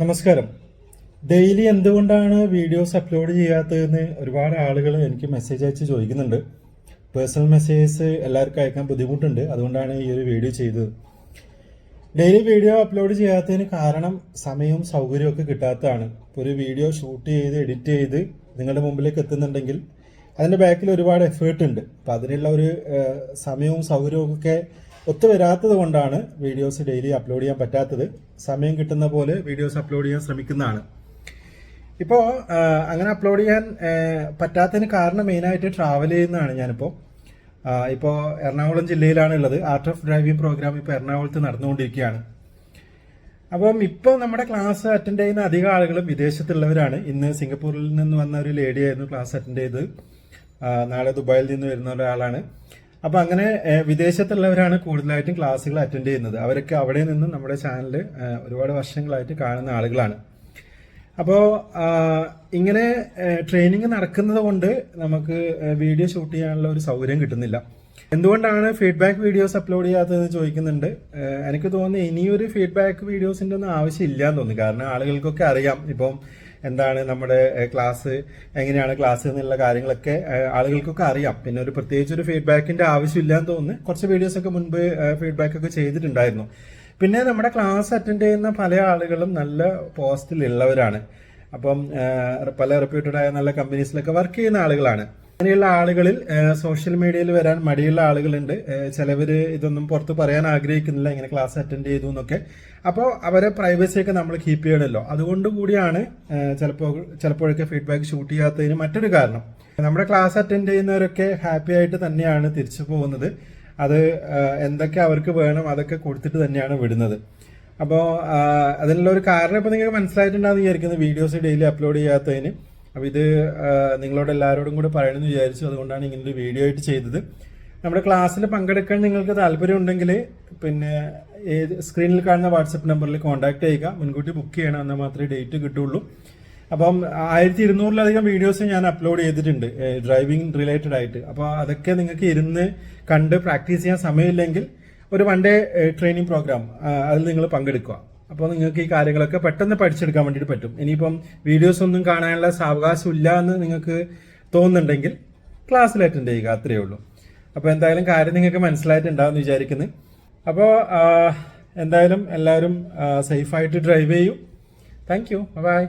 നമസ്കാരം. ഡെയിലി എന്തുകൊണ്ടാണ് videos upload ചെയ്യാത്തതെന്ന് ഒരുപാട് ആളുകൾ എനിക്ക് മെസ്സേജ് അയച്ച് ചോദിക്കുന്നുണ്ട്. പേഴ്സണൽ മെസ്സേജസ് എല്ലാവർക്കും അയക്കാൻ ബുദ്ധിമുട്ടുണ്ട്. അതുകൊണ്ടാണ് ഈ ഒരു വീഡിയോ ചെയ്തത്. ഡെയിലി വീഡിയോ അപ്ലോഡ് ചെയ്യാത്തതിന് കാരണം സമയവും സൗകര്യവും ഒക്കെ കിട്ടാത്തതാണ്. ഒരു വീഡിയോ ഷൂട്ട് ചെയ്ത് എഡിറ്റ് ചെയ്ത് നിങ്ങളുടെ മുമ്പിലേക്ക് എത്തുന്നുണ്ടെങ്കിൽ അതിന്റെ ബാക്കിൽ ഒരുപാട് എഫേർട്ട് ഉണ്ട്. അപ്പം അതിനുള്ള ഒരു സമയവും സൗകര്യവും ഒക്കെ ഒത്തു വരാത്തത് കൊണ്ടാണ് വീഡിയോസ് ഡെയിലി അപ്ലോഡ് ചെയ്യാൻ പറ്റാത്തത്. സമയം കിട്ടുന്ന പോലെ വീഡിയോസ് അപ്ലോഡ് ചെയ്യാൻ ശ്രമിക്കുന്നതാണ്. ഇപ്പോൾ അങ്ങനെ അപ്ലോഡ് ചെയ്യാൻ പറ്റാത്തതിന് കാരണം മെയിനായിട്ട് ട്രാവൽ ചെയ്യുന്നതാണ് ഞാനിപ്പോൾ ഇപ്പോൾ എറണാകുളം ജില്ലയിലാണ് ഉള്ളത് ആർട്ട് ഓഫ് ഡ്രൈവിംഗ് പ്രോഗ്രാം ഇപ്പോൾ എറണാകുളത്ത് നടന്നുകൊണ്ടിരിക്കുകയാണ്. അപ്പം ഇപ്പോൾ നമ്മുടെ ക്ലാസ് അറ്റൻഡ് ചെയ്യുന്ന അധികം ആളുകളും വിദേശത്തുള്ളവരാണ്. ഇന്ന് സിംഗപ്പൂരിൽ നിന്ന് വന്ന ഒരു ലേഡിയായിരുന്നു ക്ലാസ് അറ്റൻഡ് ചെയ്ത് നാളെ ദുബായിൽ നിന്ന് വരുന്ന ഒരാളാണ്. അപ്പം അങ്ങനെ വിദേശത്തുള്ളവരാണ് കൂടുതലായിട്ടും ക്ലാസ്സുകൾ അറ്റൻഡ് ചെയ്യുന്നത്. അവരൊക്കെ അവിടെ നിന്നും നമ്മുടെ ചാനൽ ഒരുപാട് വർഷങ്ങളായിട്ട് കാണുന്ന ആളുകളാണ്. അപ്പോൾ ഇങ്ങനെ ട്രെയിനിങ് നടക്കുന്നത് കൊണ്ട് നമുക്ക് വീഡിയോ ഷൂട്ട് ചെയ്യാനുള്ള ഒരു സൗകര്യം കിട്ടുന്നില്ല. എന്തുകൊണ്ടാണ് ഫീഡ്ബാക്ക് വീഡിയോസ് അപ്ലോഡ് ചെയ്യാത്തതെന്ന് ചോദിക്കുന്നുണ്ട്. എനിക്ക് തോന്നുന്നു ഇനിയൊരു ഫീഡ്ബാക്ക് വീഡിയോസിന്റെ ഒന്നും ആവശ്യമില്ല എന്ന് തോന്നുന്നു. കാരണം ആളുകൾക്കൊക്കെ അറിയാം. ഇപ്പം എന്താണ് നമ്മുടെ ക്ലാസ് എങ്ങനെയാണ് ക്ലാസ് എന്നുള്ള കാര്യങ്ങളൊക്കെ ആളുകൾക്കൊക്കെ അറിയാം. പിന്നെ ഒരു പ്രത്യേകിച്ച് ഒരു ഫീഡ്ബാക്കിന്റെ ആവശ്യമില്ല എന്ന് തോന്നുന്നു. കുറച്ച് വീഡിയോസ് ഒക്കെ മുൻപ് ഫീഡ്ബാക്ക് ഒക്കെ ചെയ്തിട്ടുണ്ടായിരുന്നു. പിന്നെ നമ്മുടെ ക്ലാസ് അറ്റൻഡ് ചെയ്യുന്ന പല ആളുകളും നല്ല പോസ്റ്റിലുള്ളവരാണ്. അപ്പം പല റെപ്യൂട്ടഡ് ആയ നല്ല കമ്പനീസിലൊക്കെ വർക്ക് ചെയ്യുന്ന ആളുകളാണ്. അങ്ങനെയുള്ള ആളുകളിൽ സോഷ്യൽ മീഡിയയിൽ വരാൻ മടിയുള്ള ആളുകളുണ്ട്. ചിലവർ ഇതൊന്നും പുറത്ത് പറയാൻ ആഗ്രഹിക്കുന്നില്ല ഇങ്ങനെ ക്ലാസ് അറ്റൻഡ് ചെയ്തു എന്നൊക്കെ. അപ്പോൾ അവരെ പ്രൈവസി ഒക്കെ നമ്മൾ കീപ്പ് ചെയ്യണമല്ലോ. അതുകൊണ്ട് കൂടിയാണ് ചിലപ്പോൾ ചിലപ്പോഴൊക്കെ ഫീഡ്ബാക്ക് ഷൂട്ട് ചെയ്യാത്തതിന് മറ്റൊരു കാരണം. നമ്മുടെ ക്ലാസ് അറ്റൻഡ് ചെയ്യുന്നവരൊക്കെ ഹാപ്പി ആയിട്ട് തന്നെയാണ് തിരിച്ചു പോകുന്നത്. അത് എന്തൊക്കെ അവർക്ക് വേണം അതൊക്കെ കൊടുത്തിട്ട് തന്നെയാണ് വിടുന്നത്. അപ്പോൾ അതിനുള്ള ഒരു കാരണം ഇപ്പോൾ നിങ്ങൾക്ക് മനസ്സിലായിട്ടുണ്ടാകുന്ന വിചാരിക്കുന്നത് വീഡിയോസ് ഡെയിലി അപ്ലോഡ് ചെയ്യാത്തതിന്. അപ്പോൾ ഇത് നിങ്ങളോട് എല്ലാവരോടും കൂടെ പറയണമെന്ന് വിചാരിച്ചു. അതുകൊണ്ടാണ് ഇങ്ങനൊരു വീഡിയോ ആയിട്ട് ചെയ്തത്. നമ്മുടെ ക്ലാസ്സിൽ പങ്കെടുക്കാൻ നിങ്ങൾക്ക് താല്പര്യം ഉണ്ടെങ്കിൽ പിന്നെ ഏത് സ്ക്രീനിൽ കാണുന്ന വാട്സപ്പ് നമ്പറിൽ കോൺടാക്ട് ചെയ്യുക. മുൻകൂട്ടി ബുക്ക് ചെയ്യണം എന്നാൽ മാത്രമേ ഡേറ്റ് കിട്ടുള്ളൂ അപ്പം ആയിരത്തി ഇരുന്നൂറിലധികം വീഡിയോസ് ഞാൻ അപ്ലോഡ് ചെയ്തിട്ടുണ്ട് ഡ്രൈവിംഗ് റിലേറ്റഡ് ആയിട്ട്. അപ്പോൾ അതൊക്കെ നിങ്ങൾക്ക് ഇരുന്ന് കണ്ട് പ്രാക്ടീസ് ചെയ്യാൻ സമയമില്ലെങ്കിൽ ഒരു വൺ ഡേ ട്രെയിനിങ് പ്രോഗ്രാം അതിൽ നിങ്ങൾ പങ്കെടുക്കുക. അപ്പോൾ നിങ്ങൾക്ക് ഈ കാര്യങ്ങളൊക്കെ പെട്ടെന്ന് പഠിച്ചെടുക്കാൻ വേണ്ടിയിട്ട് പറ്റും. ഇനിയിപ്പം വീഡിയോസ് ഒന്നും കാണാനുള്ള സാവകാശം ഇല്ല എന്ന് നിങ്ങൾക്ക് തോന്നുന്നുണ്ടെങ്കിൽ ക്ലാസ്സിൽ അറ്റൻഡ് ചെയ്യുക അത്രയേ ഉള്ളൂ. അപ്പോൾ എന്തായാലും കാര്യം നിങ്ങൾക്ക് മനസ്സിലായിട്ടുണ്ടാവും വിചാരിക്കുന്നു. അപ്പോൾ എന്തായാലും എല്ലാവരും സേഫായിട്ട് ഡ്രൈവ് ചെയ്യൂ. Thank you by